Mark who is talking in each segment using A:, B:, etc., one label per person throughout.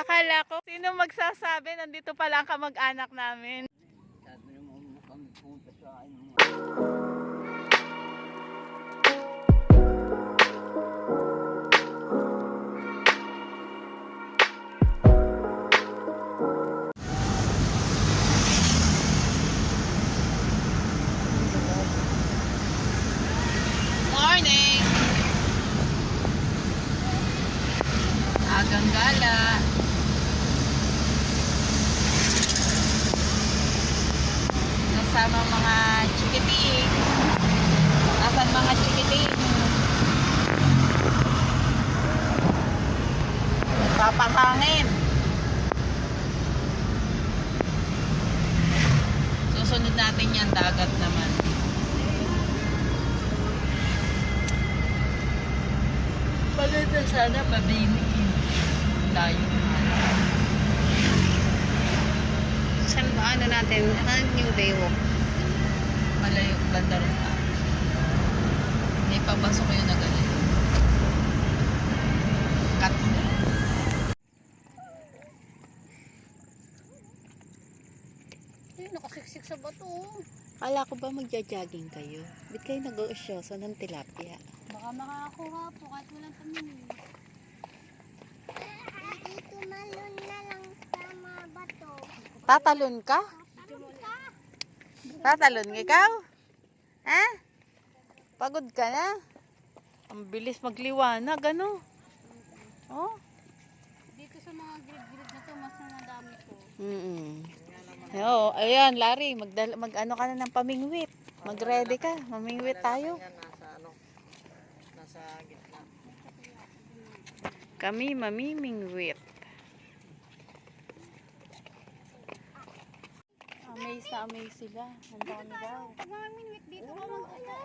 A: akala ko, sino magsasabi, nandito pala ang kamag-anak namin.
B: Sabi naman mo kami punta sa.
A: Morning! Agang gala. Kasama mga chikiting. Asan mga chikiting? Papatangin. Susunod natin yan, dagat naman. Maganda sana mabini. Layo naman.
C: Saan ba ano natin? Ano yung Baywalk?
A: Malayo, banda rin pa. May pabasok kayo na ganito. Cut na.
C: Ay, nakasiksik sa bato.
A: Kala ko ba magja-jogging kayo? Ba't kayo nag-uusyoso ng tilapia?
C: Baka makakakuha po kahit walang tumingin. Dito malon na lang sa mga bato.
A: Tatalon ka? Tatalon ka ikaw? Ha? Pagod ka na? Ang bilis magliwanag, ano? Oh?
C: Dito sa mga grid-grid na to, mas nadami po.
A: Mm Oo, ayan, Larry, magdala, mag ano ka na ng pamingwit. Mag-ready ka, mamingwit tayo.
B: Yan nasa ano. Nasa gitna.
A: Kami mamimingwit. Amaze na amaze sila. Ang dami daw.
C: Pag mga minwit dito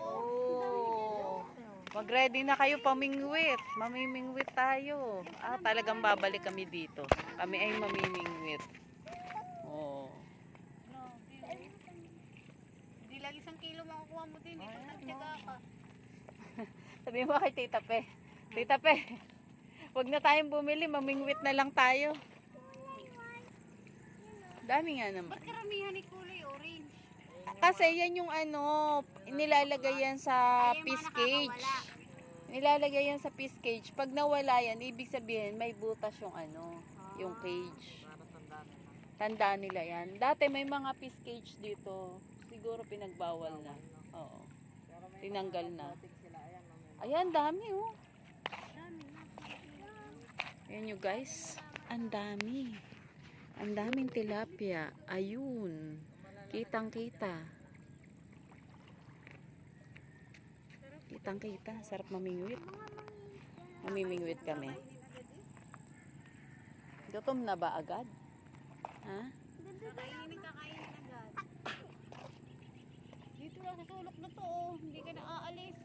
A: Oh. Mag-ready na kayo pamingwit. Mamimingwit tayo. Ah, talagang babalik kami dito. Kami ay mamimingwit. Oh.
C: Hindi lang isang kilo makukuha mo din. Dito nagtyaga ka.
A: Sabi mo kay Tita Pe. Tita Pe, wag na tayong bumili. Mamingwit na lang tayo. Dami nga naman.
C: Ba't karamihan ni kulay orange?
A: Kasi yan yung ano, nilalagay yan sa
C: yung
A: fish cage. Nilalagay yan sa fish cage. Pag nawala yan, ibig sabihin may butas yung ano, yung cage.
B: Para tandaan
A: nila yan. Dati may mga fish cage dito. Siguro pinagbawal na. Oo. Tinanggal na.
B: Ayan.
A: dami oh. Ayan nyo guys. Ang dami. Ang daming tilapia. Ayun. Kitang kita. Kitang kita. Sarap mamingwit. Mamimingwit kami. Gutom na ba agad? Ha?
C: Kakainin kakainin agad. Dito lang sa sulok na to oh. Hindi ka na aalis.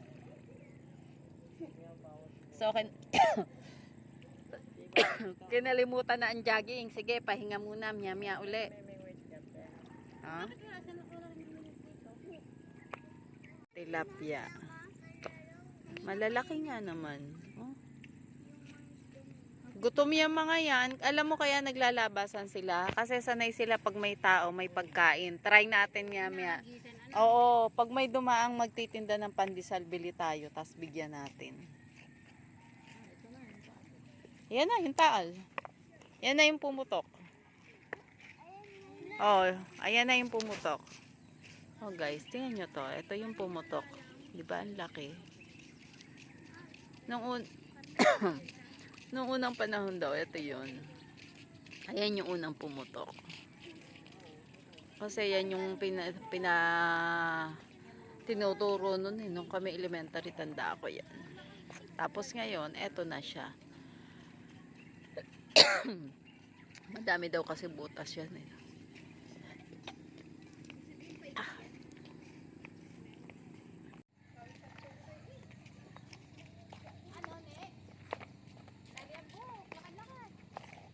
A: So, kin- kinalimutan na ang jogging. Sige, pahinga muna. Mya-mya uli. Ha?
C: Yung minwit dito?
A: Tilapia. Malalaki nga naman. Oh. Gutom yung mga yan. Alam mo kaya naglalabasan sila? Kasi sanay sila pag may tao, may pagkain. Try natin nga.
C: Gisan ano?
A: Oo, pag may dumaang magtitinda ng pandesal, bili tayo, tas bigyan natin. Yan na, yung taal. Yan na yung pumutok. Oh, ayan na yung pumutok. Oh guys, tingnan nyo to. Ito yung pumutok. Di ba? Ang laki. Nung, un Nung unang panahon daw, ito yun. Ayan yung unang pumutok. Kasi yan yung pina, pina tinuturo nun eh. Nung kami elementary, tanda ako yan. Tapos ngayon, eto na siya. Madami daw kasi butas yan eh.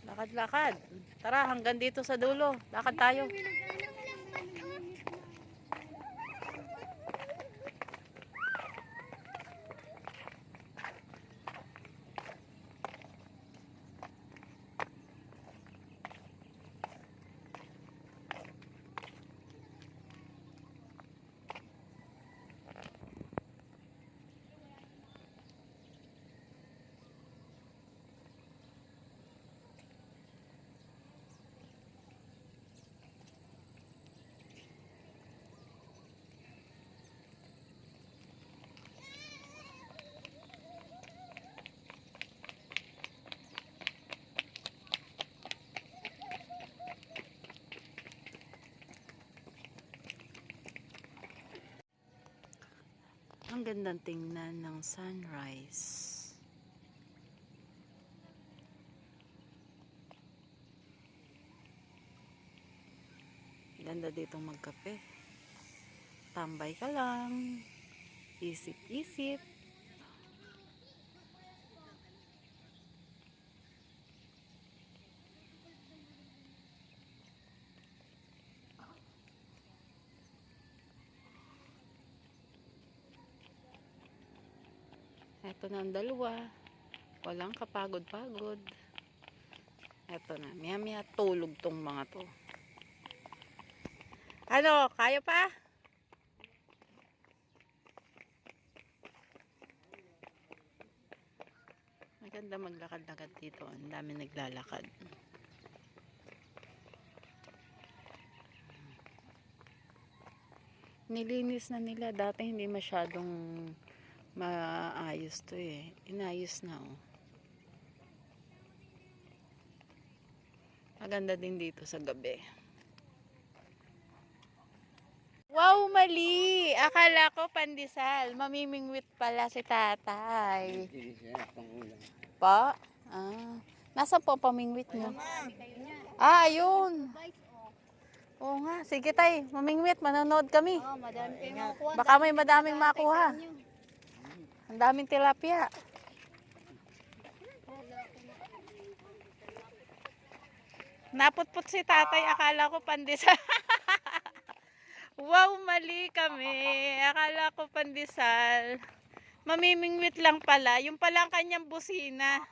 A: Lakad-lakad. Tara, hanggang dito sa dulo. Lakad tayo. Gandang tingnan ng sunrise. Ganda ditong magkape. Tambay ka lang. Isip-isip. Eto na ang dalawa. Walang kapagod-pagod. Eto na. Maya-maya tulog tong mga to. Ano? Kaya pa? Maganda maglakad-lakad dito. Ang dami naglalakad. Nilinis na nila. Dati hindi masyadong maayos to eh. Inayos na oh. Maganda din dito sa gabi. Wow, mali! Akala ko pandesal. Mamimingwit pala si tatay. Pa? Ah. Nasaan po pamingwit
C: niya.
A: Ah, ayun. Oo nga. Sige tay, mamingwit. Manonood kami. Baka may madaming makuha. Ang daming tilapia. Naputput si tatay. Akala ko pandesal. wow, mali kami. Akala ko pandesal. Mamimingwit lang pala. Yung pala ang kanyang busina.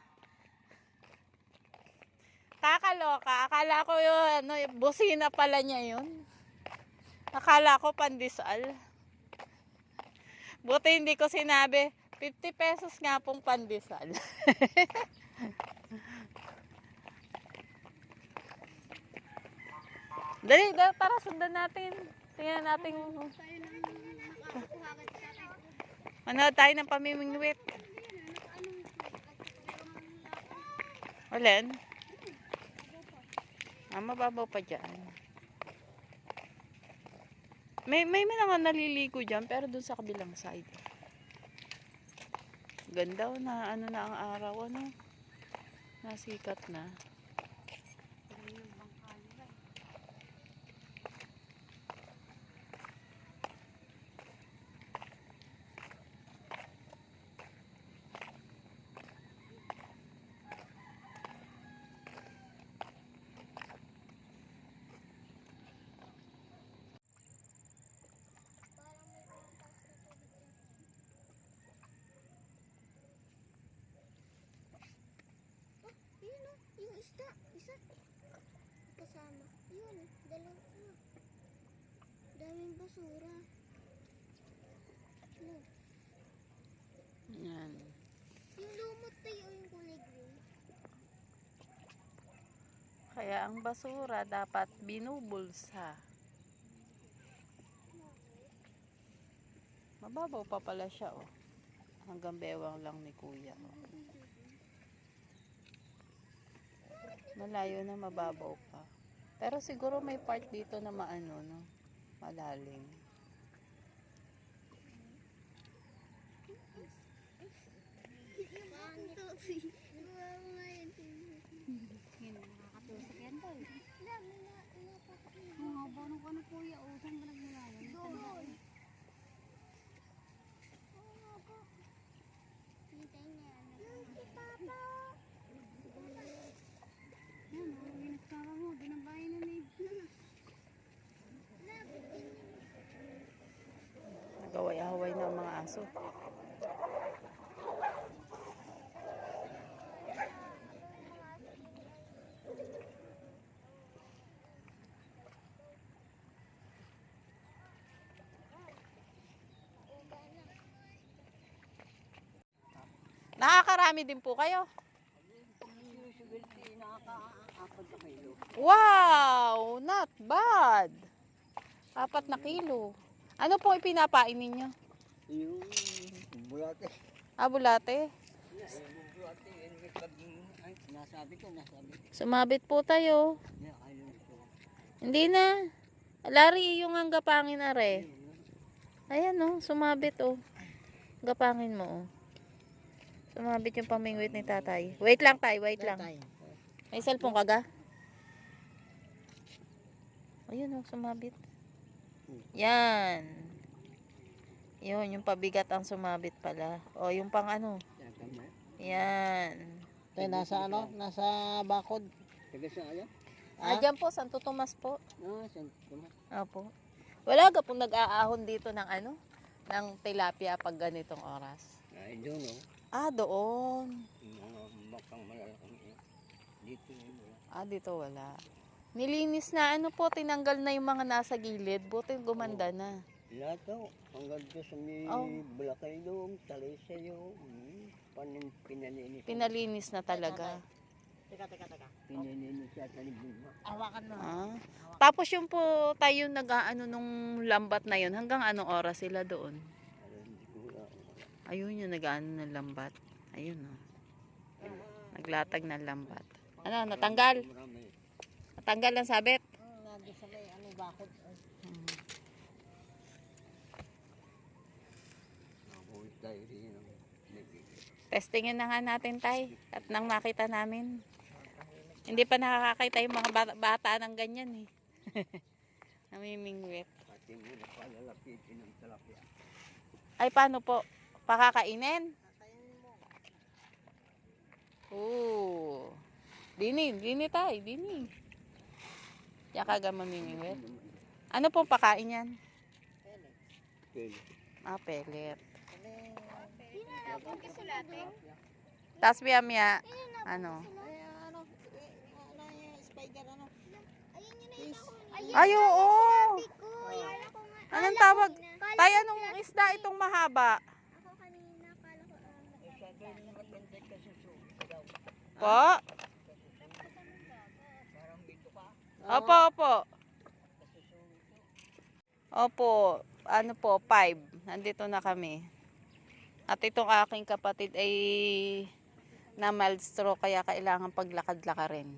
A: Kakaloka. Akala ko yun, ano, busina pala niya yun. Akala ko pandesal. Buti hindi ko sinabi, 50 pesos nga pong pandesal. Dali, da, tara sundan natin. Tingnan natin. Manood tayo ng pamimingwit. Ulen? Ah, mababaw pa dyan. May, may mga naliligo dyan, pero dun sa kabilang side. Ganda na ano na ang araw, ano? Nasikat na.
C: Daming basura. No.
A: Yan.
C: Yung lumot tayo yung kulay green.
A: Kaya ang basura dapat binubulsa. Mababaw pa pala siya, oh. Hanggang bewang lang ni kuya, oh. Malayo na mababaw pa. Pero siguro may part dito na maano, no? Malalim.
C: Nakakatusok yan tol. Ang haba ng ano kuya, o saan ka nagmula yan? Doon. Yan, o, ginagtara mo, ginabayan na ni.
A: Nagaway-away na ang mga aso. Nakakarami din po kayo. Wow! Not bad. Apat na kilo. Ano po ipinapain ninyo?
B: Yung bulate.
A: Ah, bulate. Sumabit po tayo. Hindi na. Lari yung ang gapangin are. Ayan oh, sumabit oh. Gapangin mo, oh. Sumabit yung pamingwit ni tatay. Wait lang, tay. Wait lang. May cellphone ka ga? Ayun, oh. Sumabit. Yan. Yun, yung pabigat ang sumabit pala. O, yung pang ano. Yan.
D: Tayo nasa ano? Nasa bakod.
B: Taga sa ano?
D: Ah?
A: Ah, dyan po, Santo Tomas po.
B: Ah, saan? Tama.
A: Opo. Wala ka pong nag-aahon dito ng ano? Ng tilapia pag ganitong oras.
B: Ay, doon oh.
A: Ah, doon.
B: Mga bakang malalaking eh. Dito yun. wala.
A: Ah, dito wala. Nilinis na ano po, tinanggal na yung mga nasa gilid. Buti gumanda na.
B: Lahat oh. Hanggang doon sa may
A: Oh.
B: Bulakay doon, Talisa yun. Hmm. Panin, pinalinis.
A: Pinalinis na talaga.
D: Teka, teka, teka.
B: Pinalinis yata ni Bunga.
D: Hawakan mo.
A: Ah. Tapos yung po tayo nag-ano nung lambat na yun, hanggang anong oras sila doon? Ayun yung nag-ano ng lambat. Ayun oh. Naglatag ng lambat. Ano, natanggal? Natanggal ang sabit.
D: Hmm, nandun sa may ano, bakod.
B: Rin ng
A: Testingin na nga natin tay. At nang makita namin. Hindi pa nakakakita yung mga bata, bata ng ganyan eh. Namimingwit.
B: Pati mo na palalapitin ng talapia.
A: Ay paano po? Pakakainin?
D: kakainin mo.
A: Oo. Dini, dini tay, dini. Yan kaga mamimingwit. Ano pong pakain yan?
D: Pwede.
B: Pwede.
A: Ah, pellet.
C: Isulating.
A: Tapos miya miya, ano?
D: Ay,
A: oo. Anong tawag? Tay, anong isda itong mahaba?
C: Ah.
A: Po? Opo, opo. Opo, ano po, five. Nandito na kami. At itong aking kapatid ay na mild stroke kaya kailangan paglakad-laka rin.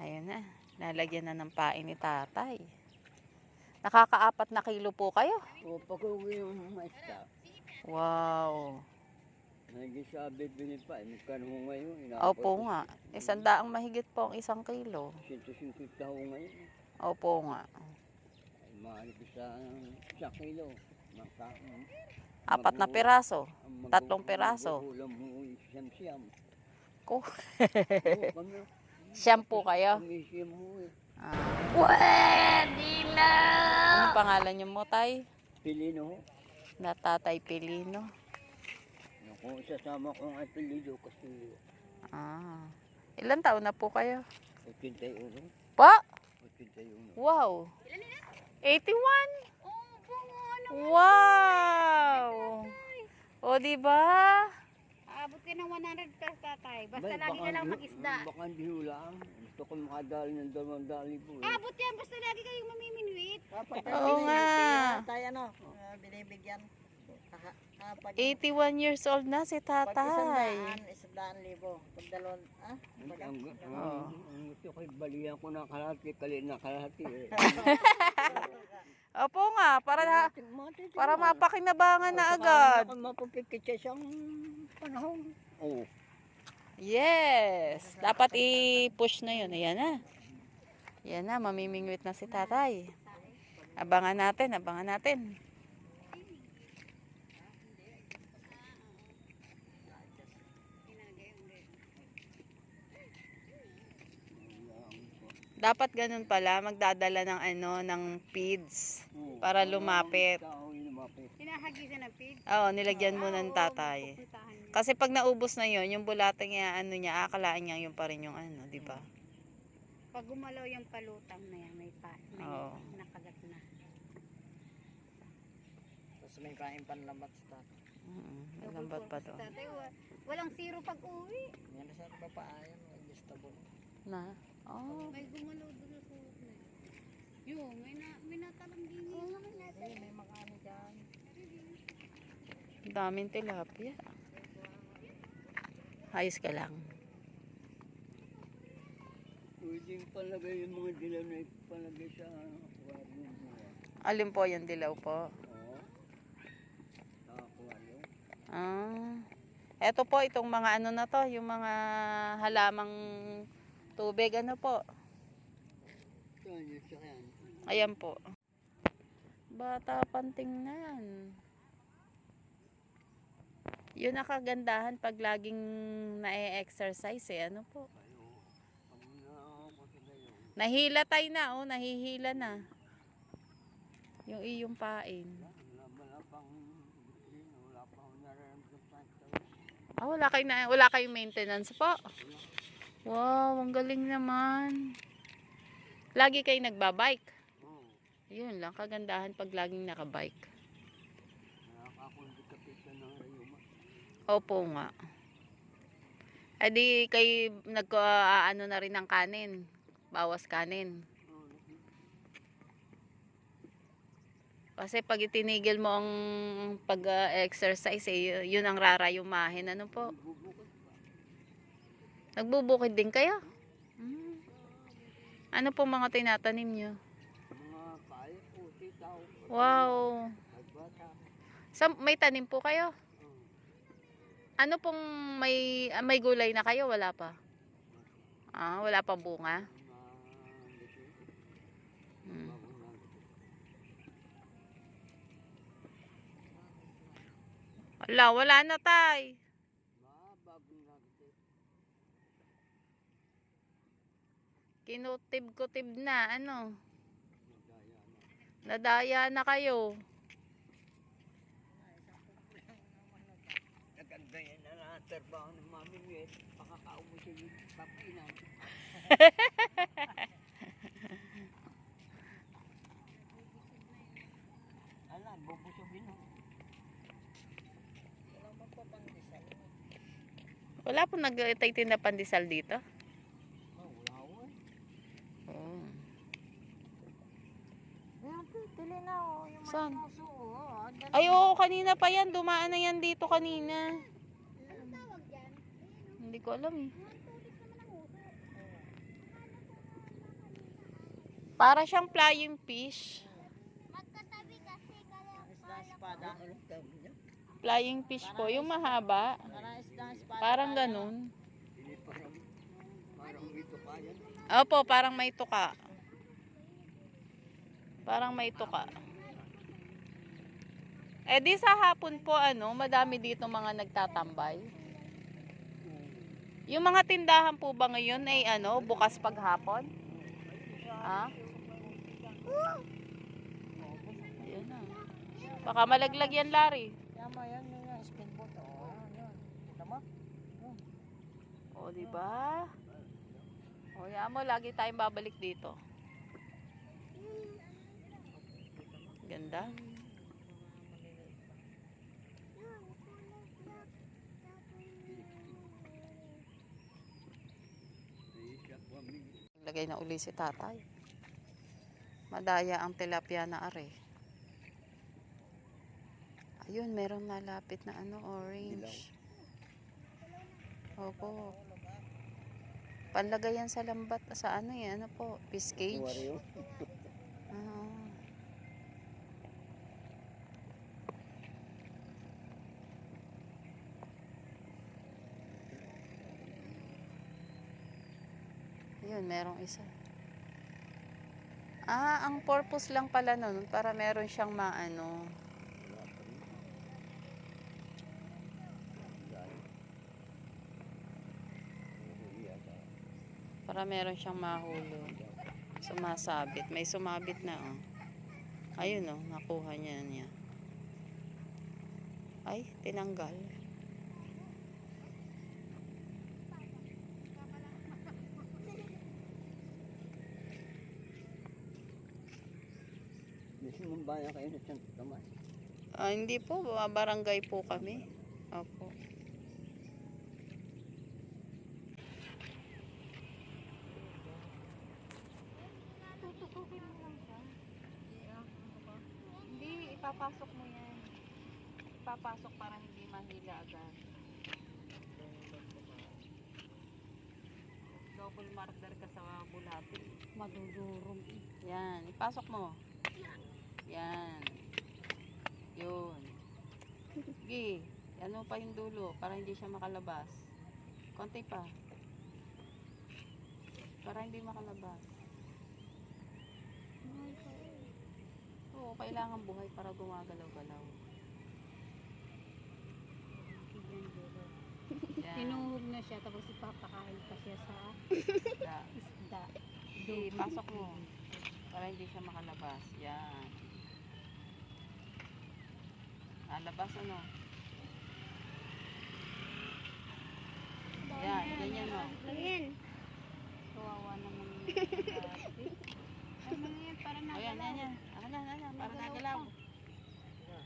A: Ayun na, lalagyan na ng pain ni tatay. Nakakaapat na kilo po kayo.
B: O pag-uwi yung mga isda.
A: Wow.
B: Nag-isabi binipa. Eh, magkano ho ngayon?
A: Opo nga. Isang daang mahigit po ang isang kilo.
B: 150 ho ngayon.
A: Opo nga.
B: Ko sa sa kilo. Maka,
A: Apat na piraso. Tatlong piraso.
B: Ulam mo siyam-siyam.
A: Ko. Kayo?
B: Siyam mo eh.
A: Ah. Pwede na! Anong pangalan niyo mo, Tay?
B: Pilino.
A: Na Tatay Pilino.
B: Naku, sasama ko ang apelido kasi
A: Ah. Ilan taon na po kayo?
B: 81.
A: Pa?
B: 81.
A: Wow. 81?
C: Oo, bungo.
A: Wow! O, di ba?
C: Aabot ka ng 100 plus tatay. Basta
B: Bay,
C: lagi ka
B: baka
C: lang
B: di-
C: mag-isda.
B: Baka hindi ho lang. Gusto ko makadali ng dalawang dali po eh.
C: Abot yan. Basta lagi kayong mamiminwit.
D: Dapat
A: Oo nga.
D: Tayo, ano, ah, binibigyan. Ah, ah, pag,
A: 81 years old na si
D: pag isang
A: tatay.
D: daan, isang daan libo. Pag dalawang, ah? Pag,
B: ang, gusto ko balihan ko ng kalahati, kali na kalahati eh.
A: Opo nga, para na, para mapakinabangan na agad.
B: Mapapikit sa isang panahon. Oo.
A: Yes. Dapat i-push na yun. Ayan na. Ayan na, mamimingwit na si tatay. Abangan natin, abangan natin. Dapat ganun pala, magdadala ng ano, ng feeds
B: Oo.
A: para lumapit.
B: Lumapit.
C: Sinahagisan ng feed.
A: Oo, nilagyan mo ng tatay.
C: Pupuntahan niyo.
A: Kasi pag naubos na yon yung bulate niya, ano niya, akalaan niya yung pa rin yung ano, di ba?
C: Pag gumalaw yung palutang na yan, may pa, may
A: Oo.
C: nakagat na.
D: Tapos may kain panlamat sa tatay.
A: Mm, Malambat pa doon.
C: Tatay, wa- walang zero pag uwi.
D: Yan na sa papaayan, adjustable.
A: Na? Oh.
C: May gumalaw doon sa sulok na yun. Yun, may, na, may natalang din yun.
D: Ayun, may mga ano dyan.
A: Ang daming tilapia. Ayos ka lang.
B: Pwedeng palagay yung mga dilaw na ipalagay sa aquarium mo.
A: Alin po yung dilaw po?
B: Oo. Nakakuha yun.
A: Ah. Eto po, itong mga ano na to, yung mga halamang tubig, ano po. Ayan po. Bata pang tingnan. Yun ang kagandahan pag laging na-exercise eh. Ano po? Nahila tayo na, oh. Nahihila na. Yung iyong pain.
B: Wala, wala wala
A: wala kayo na, wala kayong maintenance po. Wow, ang galing naman. Lagi kayo nagbabike.
B: Oo.
A: Yun lang, kagandahan pag laging nakabike. Opo nga. Eh di kay nag ah, ano na rin ng kanin. Bawas kanin. Kasi pag itinigil mo ang pag-exercise, eh, yun ang rarayumahin. Ano po?
B: Pa.
A: Nagbubukid din kayo? Ano po mga tinatanim nyo?
B: Mga kaya po, sitaw.
A: Wow. Sa, may tanim po kayo? Ano pong may, ah, may gulay na kayo? Wala pa? Ah, wala pang bunga? Hmm. Wala, wala na tay.
B: Mga bagong lang dito.
A: Kinutib-kutib na, ano? Nadaya na kayo.
B: Naganda yan na ng mami mo. Pakakaumo siya yung.
D: Wala mo po pang disal.
A: Wala po nagtaytin na pandesal dito.
B: Oh, wala ho eh.
A: Oh.
D: Tili na oh. Yung mga
A: Saan?
D: puso oh. Ang.
A: Ay, oo, kanina pa yan. Dumaan na yan dito kanina. Hindi ko alam eh. Para siyang flying fish.
D: Isda espada.
B: Ano tawag niya?
A: Flying fish po. Yung mahaba.
D: Parang isda espada.
A: Parang ganun. Opo, parang may tuka. Parang may tuka. Eh di sa hapon po ano, madami dito mga nagtatambay. Yung mga tindahan po ba ngayon ay ano, bukas paghapon? Ha? Na. Baka malaglag yan, Larry.
D: Tama yan, yun yung speedboat oh. Yan. Kita mo?
A: O, di ba? O, yan mo, lagi tayong babalik dito. Ganda. Lagay na uli si tatay. Madaya ang tilapia na are. Ayun, merong nalapit na ano, orange. Opo. Panlagay yan sa lambat, sa ano yan, ano po, fish cage.
B: Wario.
A: Oo. Yun, merong isa. Ah, ang purpose lang pala nun, para meron siyang maano. Para meron siyang mahulog. Sumasabit. May sumabit na, oh. Ayun, oh. Nakuha niya niya. Ay, tinanggal.
B: May sinumbayan kayo na Santo Tomas.
A: Ah, hindi po. Barangay po kami. Opo. Hindi, ipapasok mo yan. Ipapasok para hindi mahila agad. Double murder ka sa bulati. Madudurong. Yan, ipasok mo. Yan. Yun. Sige. Ano pa yung dulo para hindi siya makalabas. Konti pa. Para hindi makalabas. Oo, kailangan buhay para gumagalaw-galaw.
C: Tinuhog na siya tapos ipapakain pa siya sa
A: Da.
C: isda.
A: Sige, pasok mo. Para hindi siya makalabas. Yan. Alabas ano? Yan, ganyan mo.
C: Ayan. Kawawa naman yung dati. Yan, para
A: O yan,
C: nagalaw.
A: yan, yan. Ano yan, ano yan, para nagalaw.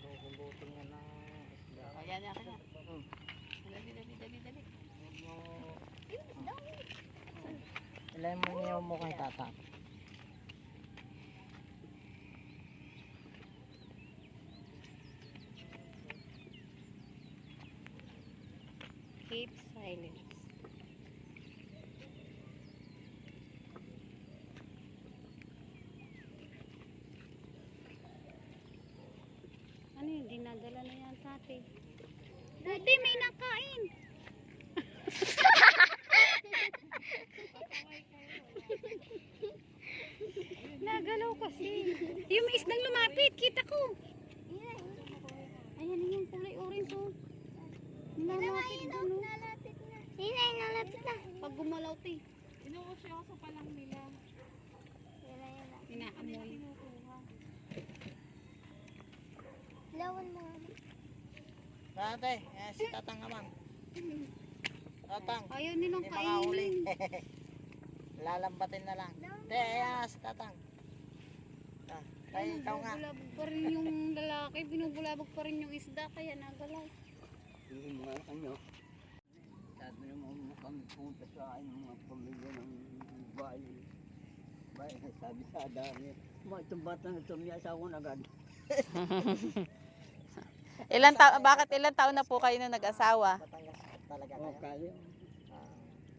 B: Hukumbutin nga ng isda.
A: O yan, yan, yan. Dali, dali, dali, dali.
B: Ilan mo niya mo kay tata?
C: Keep silence. Na yan tate. Dati may nakain. Nagalaw kasi. Yung may isdang lumapit, kita ko. Ayan yung kulay orange oh. Nilalapit doon oh. Inay, nalapit na. Pag gumalaw ti. Inuusyoso pa lang nila. Inaamoy.
D: Lawan mo.
B: Dati, eh, si tatang naman. Tatang,
C: Ayaw nilang
B: hindi makahuli.
C: kainin.
B: Lalambatin na lang. Te, ayan si tatang. Ah, tayo, ikaw nga.
C: Binubulabog pa rin yung lalaki. Binubulabog pa rin yung isda. Kaya nagalaw.
B: Yung mga kanyo. Sabi naman mo kami punta sa aking mga pamilya ng bahay. Bahay, sabi sa dami. Mga itong bata na ito, may asawa na agad.
A: Ilan ta bakit ilan taon na po kayo na nag-asawa?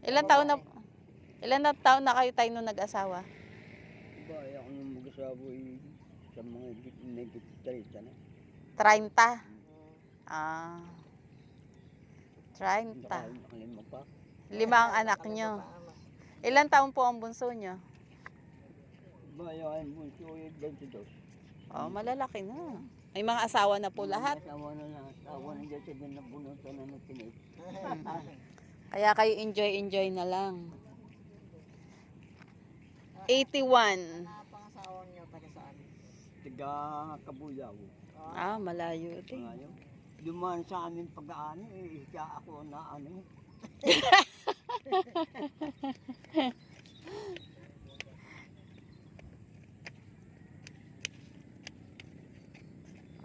A: Ilan taon na Ilan na taon na kayo tayo nung nag-asawa?
B: Bahay ako nung mag-asawa eh, sa mga nagtitrita na.
A: 30. Ah. 30.
B: Nakakalima pa.
A: Lima ang anak nyo. Ilan taon po ang bunso nyo?
B: Ako yung bunso eh, 22.
A: Oh, malalaki na. May mga asawa na po lahat.
B: Asawa na lang. Asawa na dyan sa din na bunutan na ng pinit.
A: Kaya kayo enjoy-enjoy na lang. 81.
D: Pangasawa niyo taga saan?
B: Tiga Kabuyaw.
A: Ah, malayo din.
B: Ngayon. Dumaan sa amin pag-aano eh. Siya ako na ano.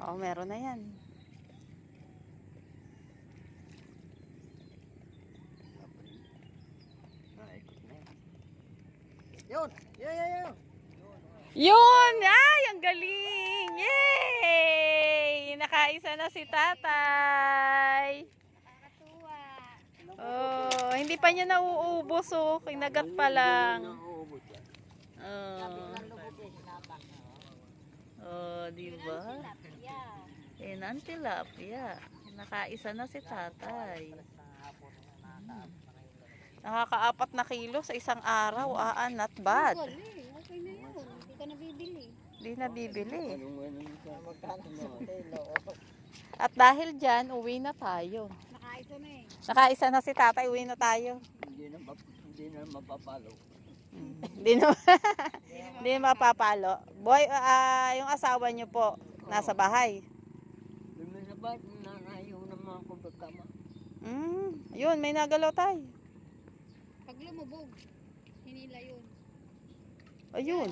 A: Oo, meron na yan.
B: Yun! Yun! Yun! Yun!
A: Yun! Ay, ang galing! Yay! Nakaisa na si tatay.
C: Nakakatuwa.
A: Oh, hindi pa niya nauubos oh. Kinagat pa lang. Oh, oh di ba?
C: Yeah.
A: Eh, ang tilapia. Nakaisa na si tatay. Nakakaapat na kilo sa isang araw. Ah, ah, not bad.
C: Okay na yun. Hindi ka nabibili.
A: Di nabibili. At dahil dyan, uwi na tayo.
C: Nakaisa na eh.
A: Nakaisa na si tatay, uwi na tayo.
B: Hindi na, hindi na mapapalo.
A: Hindi na, hindi na mapapalo. Boy, ah, yung asawa niyo po, nasa bahay.
B: Dumi na ba? Nanayo naman ako pagkama.
A: Mm, yun, may nagalaw tayo.
C: Pag lumubog, hinila yun.
A: Ayun.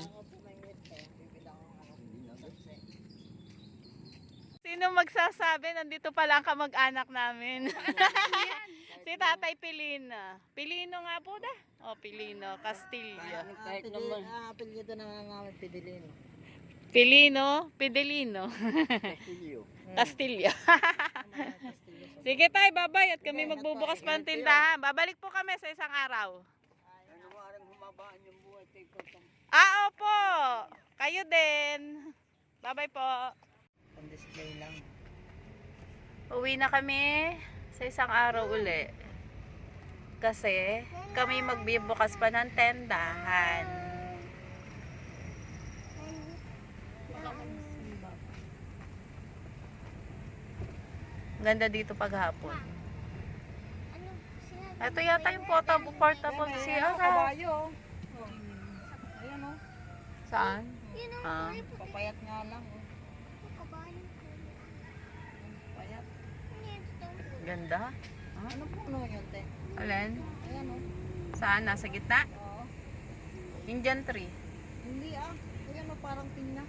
A: Sino magsasabi? Nandito pala ang kamag-anak namin. si Tatay Pilino. Pilino nga po da. O, Pilino, Castillo.
B: Kahit
D: Pidil,
B: naman.
D: ah, na nga Pidilin.
A: Pilino, Pidelino.
B: Castillo.
A: Castillo. Sige tayo, babay. At kami magbubukas pa ng tindahan. Babalik po kami sa isang araw.
B: Ano humabaan yung buhay.
A: Ah, opo. Kayo din. Bye-bye po.
D: Pang-display lang.
A: Uwi na kami sa isang araw uli. Kasi kami magbibukas pa ng tendahan. Ganda dito paghapon.
C: Ano?
A: Ito yata yung portable, portable CR. ah.
D: Kabayo. Ayan o.
A: Saan?
C: Yun ang
A: Ah.
C: puti.
D: Papayat nga lang. oh.
C: Kabayo.
D: Payat.
C: Ano yan? Stone.
A: Ganda.
D: Ano po ano yun, te?
A: Alin?
D: Ayan o.
A: Saan? Nasa gitna?
D: Oo.
A: Indian tree.
D: Hindi ah. Ayan o, parang pinya.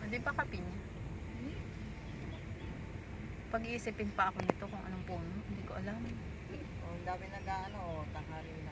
A: Hindi pa kapinya. Pag-iisipin pa ako nito kung anong puno. Hindi ko alam.
D: Ang dami nag-ano, tanghali.